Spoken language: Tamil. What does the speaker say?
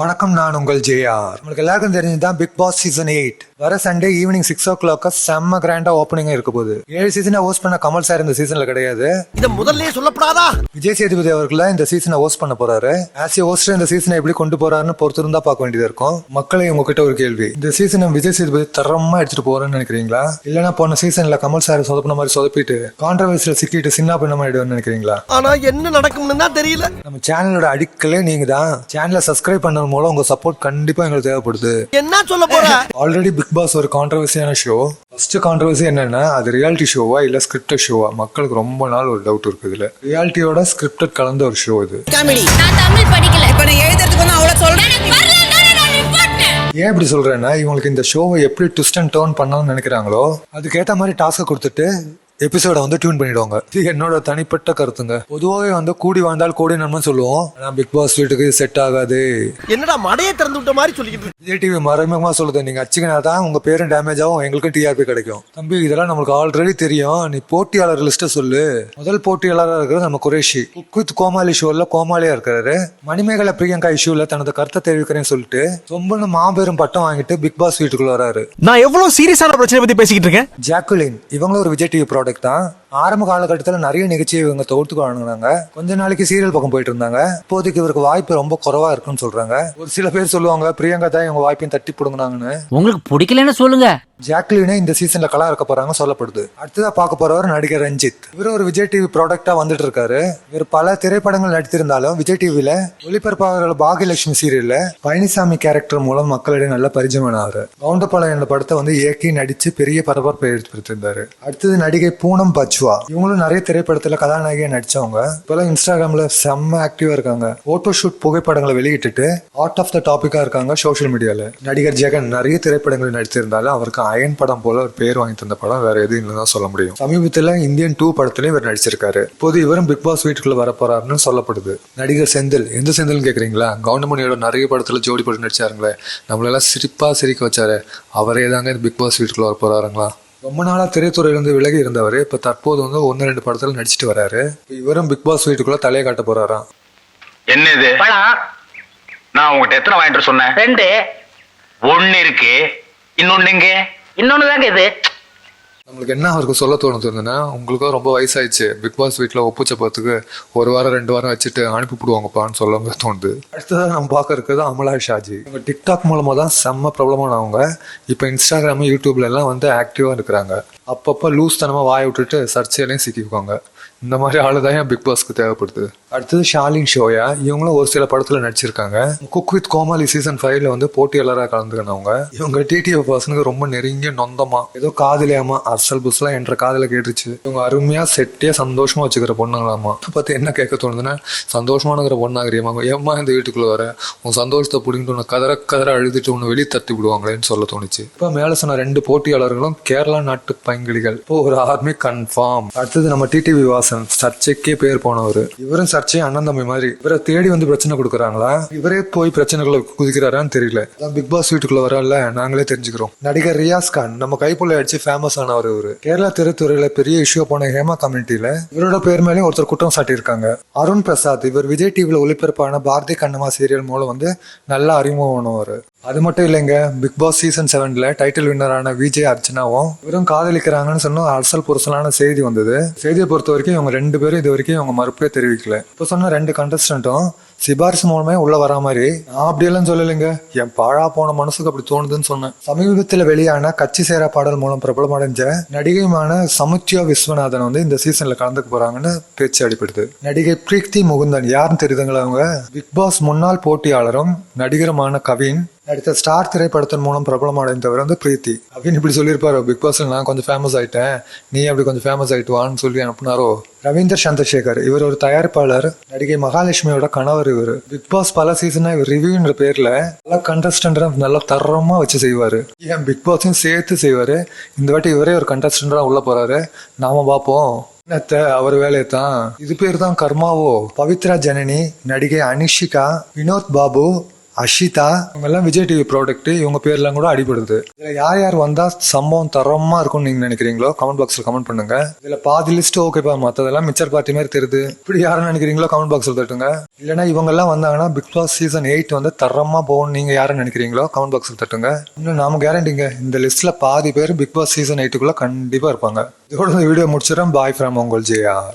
வணக்கம் நான் உங்கள் ஜேஆர். உங்களுக்கு எல்லாருக்கும் தெரிஞ்சதுதான் பிக் பாஸ் சீசன் எயிட் வர Sunday evening six o'clock செம்ம கிராண்டா ஓப்பனிங் இருக்க போகுது. ஏழு சீசனை ஹோஸ்ட் பண்ண கமல் சார் இந்த சீசன்ல கிடையாது. இத முதல்லயே சொல்லப்படாதா? விஜய் சேதுபதி அவர்கள் இந்த சீசனை ஹோஸ்ட் பண்ண போறாரு. ஆஸ் ஏ ஹோஸ்டர் இந்த சீசனை எப்படி கொண்டு போறாருன்னு பொறுத்திருந்தா பார்க்க வேண்டியதா இருக்கும். மக்களை உங்ககிட்ட ஒரு கேள்வி. இந்த சீசனை விஜய் சேதுபதி தரமா எடுத்துட்டு போறேன்னு நினைக்கிறீங்களா? இல்லனா போன சீசன்ல கமல் சார் சொதப்பின மாதிரி சொதப்பிட்டு கான்ட்ரவர்சியில் சிக்கிட்டு சின்ன பண்ண ஆயிடுவேன்னு நினைக்கிறீங்களா? ஆனா என்ன நடக்கும்னு தான் தெரியல. நம்ம சேனலோட அடிக்கலே நீங்க தான் சேனலை சப்ஸ்கிரைப் பண்ணது மூலம் உங்க சப்போர்ட் கண்டிப்பா எங்களுக்கு தேவைப்படுது. என்ன சொல்ல போற? ஆல்ரெடி பிக் பாஸ் ஒரு கான்ட்ரவர்சியான ஷோ ஃபர்ஸ்ட் கான்ட்ரவர்சி என்னன்னா அது ரியாலிட்டி ஷோவா இல்ல ஸ்கிரிப்டட் ஷோவா மக்களுக்கு ரொம்ப நாள் ஒரு டவுட் இருக்கு இதுல ரியாலிட்டியோட ஸ்கிரிப்டட் கலந்த ஒரு ஷோ இது. காமெடி. நான் தமிழ் படிக்கல. இப்ப நான் எழுதுறதுக்கு வந்து அவ்வளவு சொல்றேன் ஏன் இப்படி சொல்றேன்னா இவங்களுக்கு இந்த ஷோவை எப்படி ட்விஸ்ட் அண்ட் டர்ன் பண்ணணும்னு நினைக்கிறாங்களோ அதுக்கேத்த மாதிரி டாஸ்க்கை கொடுத்துட்டு எபிசோட வந்து டியூன் பண்ணிடுவாங்க. இது என்னோட தனிப்பட்ட கருத்துங்க. பொதுவாகவே வந்து கூடி வாழ்ந்தால் கூடி நன்மை சொல்லுவோம். நான் பிக் பாஸ் வீட்டுக்கு செட் ஆகாது. என்னடா மடையை திறந்து விட்ட மாதிரி சொல்லிக்கிட்டு விஜய் டிவி மறைமுகமா சொல்லுது. நீங்க அச்சிக்கினா தான் உங்க பேரும் டேமேஜ் ஆகும் எங்களுக்கும் டிஆர்பி கிடைக்கும். தம்பி இதெல்லாம் நம்மளுக்கு ஆல்ரெடி தெரியும். நீ போட்டியாளர் லிஸ்ட்டை சொல்லு. முதல் போட்டியாளராக இருக்கிறது நம்ம குரேஷி. குக் வித் கோமாளி ஷோல கோமாளியா இருக்காரு. மணிமேகலை பிரியங்கா இஷ்யூல தனது கருத்தை தெரிவிக்கிறேன்னு சொல்லிட்டு ரொம்பன்னு மாபெரும் பட்டம் வாங்கிட்டு பிக் பாஸ் வீட்டுக்குள்ள வராரு. நான் எவ்வளவு சீரியஸான பிரச்சனை பத்தி பேசிக்கிட்டு இருக்கேன்? ஜாக்குலின் இவங்களும் ஒரு விஜய் டிவி ப்ராடக்ட் தான். ஆரம்ப காலகட்டத்தில் நிறைய நிகழ்ச்சியை இவங்க தொகுத்து வழங்கினாங்க. கொஞ்ச நாளைக்கு சீரியல் பக்கம் போயிட்டு இருந்தாங்க. இப்போதைக்கு இவருக்கு வாய்ப்பு ரொம்ப குறைவா இருக்குன்னு சொல்றாங்க. ஒரு சில பேர் சொல்லுவாங்க பிரியங்கா தான் உங்க வாய்ப்பையும் தட்டி பிடுங்கினாங்கன்னு. உங்களுக்கு பிடிக்கலன்னு சொல்லுங்க. ஜாக்லினே இந்த சீசன்ல கலா இருக்க போறாங்க சொல்லப்படுது. அடுத்ததா பார்க்க போறவர் நடிகர் ரஞ்சித். இவர் ஒரு விஜய் டிவி ப்ராடக்டா வந்துட்டு இருக்காரு. இவர் பல திரைப்படங்கள் நடித்திருந்தாலும் விஜய் டிவில ஒளிபரப்பாளர்கள் பாகியலட்சுமி சீரியல்ல பழனிசாமி கேரக்டர் மூலம் மக்களிடையே நல்ல பரிச்சயமானவர் கவுண்டபாளையம் என்ற படத்தை வந்து இயக்கி நடிச்சு பெரிய பரபரப்பை ஏற்படுத்தியிருந்தாரு. அடுத்தது நடிகை பூனம் பச்வா இவங்களும் நிறைய திரைப்படத்துல கதாநாயகியா நடிச்சவங்க. இப்பெல்லாம் இன்ஸ்டாகிராம்ல செம்ம ஆக்டிவா இருக்காங்க. போட்டோ ஷூட் புகைப்படங்களை வெளியிட்டுட்டு ஆர்ட் ஆஃப் த டாபிக்கா இருக்காங்க சோஷியல் மீடியால நடிகர் ஜெகன் நிறைய திரைப்படங்கள் நடித்திருந்தாலும் அவருக்கு அயன் படம் போல ஒரு பேர் வாங்கி தந்த படம் வேற எதுவும் இல்லைன்னு தான் சொல்ல முடியும். சமீபத்துல இந்தியன் டூ படத்துலயும் இவர் நடிச்சிருக்காரு. இப்போது இவரும் பிக் பாஸ் வீட்டுக்குள்ள வர போறாருன்னு சொல்லப்படுது. நடிகர் செந்தில் எந்த செந்தில்னு கேக்குறீங்களா? கவுண்டமணியோட நிறைய படத்துல ஜோடி படம் நடிச்சாருங்களே நம்மளெல்லாம் சிரிப்பா சிரிக்க வச்சாரு. அவரே தாங்க பிக் பாஸ் வீட்டுக்குள்ள வர போறாருங்களா? ரொம்ப நாளா திரைத்துறையிலிருந்து விலகி இருந்தவர் இப்ப தற்போது வந்து ஒன்னு ரெண்டு படத்துல நடிச்சிட்டு வராரு. இப்ப இவரும் பிக் பாஸ் வீட்டுக்குள்ள தலையை காட்ட போறாராம். என்னது? பழம் நான் உங்ககிட்ட எத்தனை வாங்கிட்டு வர சொன்னேன்? ரெண்டு. ஒண்ணு இருக்கு இன்னொன்னு இன்னொன்னு தாங்க இது. நம்மளுக்கு என்ன அவருக்கு சொல்ல தோணுதுன்னா உங்களுக்கும் ரொம்ப வயசாயிடுச்சு. பிக் பாஸ் வீட்டில் ஒப்புச்ச பார்த்துக்கு ஒரு வாரம் ரெண்டு வாரம் வச்சுட்டு அனுப்பிவிடுவாங்கப்பான்னு சொல்ல தோணுது. அடுத்ததாக நம்ம பார்க்க இருக்கிறது அமலா ஷாஜி. இவங்க டிக்டாக் மூலமாக தான் செம்ம பிரபலமானவங்க இப்போ இன்ஸ்டாகிராம் யூடியூப்ல எல்லாம் வந்து ஆக்டிவாக இருக்கிறாங்க. அப்பப்போ லூஸ் தனமாக வாய விட்டுட்டு சர்ச்சையிலையும் சிக்கிக்குவாங்க. இந்த மாதிரி ஆளு தான் ஏன் பிக் பாஸ்க்கு தேவைப்படுது? அடுத்தது ஷாலின் ஷோயா? இவங்களும் ஒரு சில படத்துல நடிச்சிருக்காங்க. குக் வித் கோமாளி சீசன் ஃபைவ்ல வந்து போட்டியாளராக கலந்துக்கினவங்க. இவங்க டிடிஎஃப் பர்சனுக்கு ரொம்ப நெருங்கிய நொந்தமா ஏதோ காதலியாமா அரசல் புஸ்லாம் என்ற காதல கேட்டுருச்சு. இவங்க அருமையா செட்டியா சந்தோஷமா வச்சுக்கிற பொண்ணுங்களாமா பார்த்து என்ன கேட்க தோணுதுன்னா சந்தோஷமா இருக்கிற பொண்ணாகிறியமா ஏம்மா இந்த வீட்டுக்குள்ள வர? உன் சந்தோஷத்தை பிடிங்கிட்டு உன்னை கதற கதற அழுதுட்டு உன்னை வெளியே தட்டி விடுவாங்களேன்னு சொல்ல தோணுச்சு. இப்போ மேல சொன்ன ரெண்டு போட்டியாளர்களும் கேரளா நாட்டு பைங்கிளிகள். இப்போ ஒரு ஆர்மி கன்ஃபார்ம் அடுத்தது நம்ம டிடிவி வாசன் சர்ச்சைக்கே பேர் போனவர். இவரும் சர்ச்சை அண்ணன் தம்பி மாதிரி. இவரை தேடி வந்து பிரச்சனை கொடுக்குறாங்களா? இவரே போய் பிரச்சனைகளை குதிக்கிறாரான்னு தெரியல. அதான் பிக் பாஸ் வீட்டுக்குள்ள வரல நாங்களே தெரிஞ்சுக்கிறோம். நடிகர் ரியாஸ் கான் நம்ம கைப்புள்ள அடிச்சு ஃபேமஸ் ஆனவர் இவரு. கேரளா திரைத்துறையில பெரிய இஷ்யூ போன ஹேமா கம்யூனிட்டியில இவரோட பேர் மேலேயும் ஒருத்தர் குற்றம் சாட்டியிருக்காங்க. அருண் பிரசாத் இவர் விஜய் டிவியில் ஒளிபரப்பான பாரதி கண்ணம்மா சீரியல் மூலம் வந்து நல்லா அறிமுகம் ஆனவர் அது மட்டும் இல்லைங்க. பிக் பாஸ் சீசன் செவன்ல டைட்டில் வின்னரான விஜய் அர்ச்சனாவும் இவரும் காதலிக்கிறாங்கன்னு சொன்ன அரசல் புரசலான செய்தி வந்தது. செய்தியை பொறுத்த வரைக்கும் இவங்க ரெண்டு பேரும் இது வரைக்கும் இவங்க மறுப்பே தெரிவிக்கல. இப்போ சொன்ன ரெண்டு கண்டஸ்டன்ட்டும் சிபாரிசு மூலமே உள்ள வரா மாதிரி. நான் அப்படியெல்லாம் சொல்லலைங்க. என் பாழா போன மனசுக்கு அப்படி தோணுதுன்னு சொன்னேன். சமீபத்தில் வெளியான கட்சி சேரா பாடல் மூலம் பிரபலமடைஞ்ச நடிகையுமான சமுத்தியா விஸ்வநாதன் வந்து இந்த சீசன்ல கலந்துக்க போறாங்கன்னு பேச்சு அடிப்படுது நடிகை பிரீத்தி முகுந்தன் யாருன்னு தெரியுதுங்களா அவங்க? பிக் பாஸ் முன்னாள் போட்டியாளரும் நடிகருமான கவின் நடித்த ஸ்டார் திரைப்படத்தின் மூலம் பிரபலம் அடைந்தவர் வந்து பிரீத்தி. அப்படின்னு இப்படி சொல்லியிருப்பாரு பிக் பாஸ்ல நான் கொஞ்சம் ஃபேமஸ் ஆயிட்டேன் நீ அப்படி கொஞ்சம் ஃபேமஸ் ஆயிட்டு வான்னு சொல்லி அனுப்புனாரோ? ரவீந்தர் சந்திரசேகர் இவர் ஒரு தயாரிப்பாளர் நடிகை மகாலட்சுமியோட கணவர் இவர். பிக் பாஸ் பல சீசனா இவர் ரிவ்யூன்ற பேர்ல நல்ல கண்டஸ்டன்டா நல்லா தரமா வச்சு செய்வாரு. ஏன் பிக் பாஸையும் சேர்த்து செய்வாரு. இந்த வாட்டி இவரே ஒரு கண்டஸ்டன்டா உள்ள போறாரு. நாம பார்ப்போம். என்னத்த அவர் வேலையை தான். இது பேர் தான் கர்மாவோ? பவித்ரா ஜனனி நடிகை அனிஷிகா வினோத் பாபு அஷிதா இவங்க எல்லாம் விஜய் டிவி ப்ராடக்ட் இவங்க பேர்லாம் கூட அடிபடுது. இதுல யார் யார் வந்தா சம்பவம் தரமா இருக்கும்னு நீங்க நினைக்கிறீங்களோ கமெண்ட் பாக்ஸ்ல கமெண்ட் பண்ணுங்க. இதுல பாதி லிஸ்ட் ஓகேப்பா மத்ததெல்லாம் மிச்சர் பார்ட்டி மாதிரி தெரியுது. இப்படி யாரும் நினைக்கிறீங்களோ கமெண்ட் பாக்ஸ்ல தட்டுங்க. இல்லைனா இவங்க எல்லாம் வந்தாங்கன்னா பிக் பாஸ் சீசன் எயிட் வந்து தரமா போகும் நீங்க யாரும் நினைக்கிறீங்களோ கமெண்ட் பாக்ஸ்ல தட்டுங்க. இன்னும் நாம கேரண்டிங்க இந்த லிஸ்ட்ல பாதி பேர் பிக் பாஸ் சீசன் எயிட்டுக்குள்ள கண்டிப்பா இருப்பாங்க. இதோட வீடியோ முடிச்சிடறேன். பாய் ஃப்ரம் உங்கள் ஜெயா.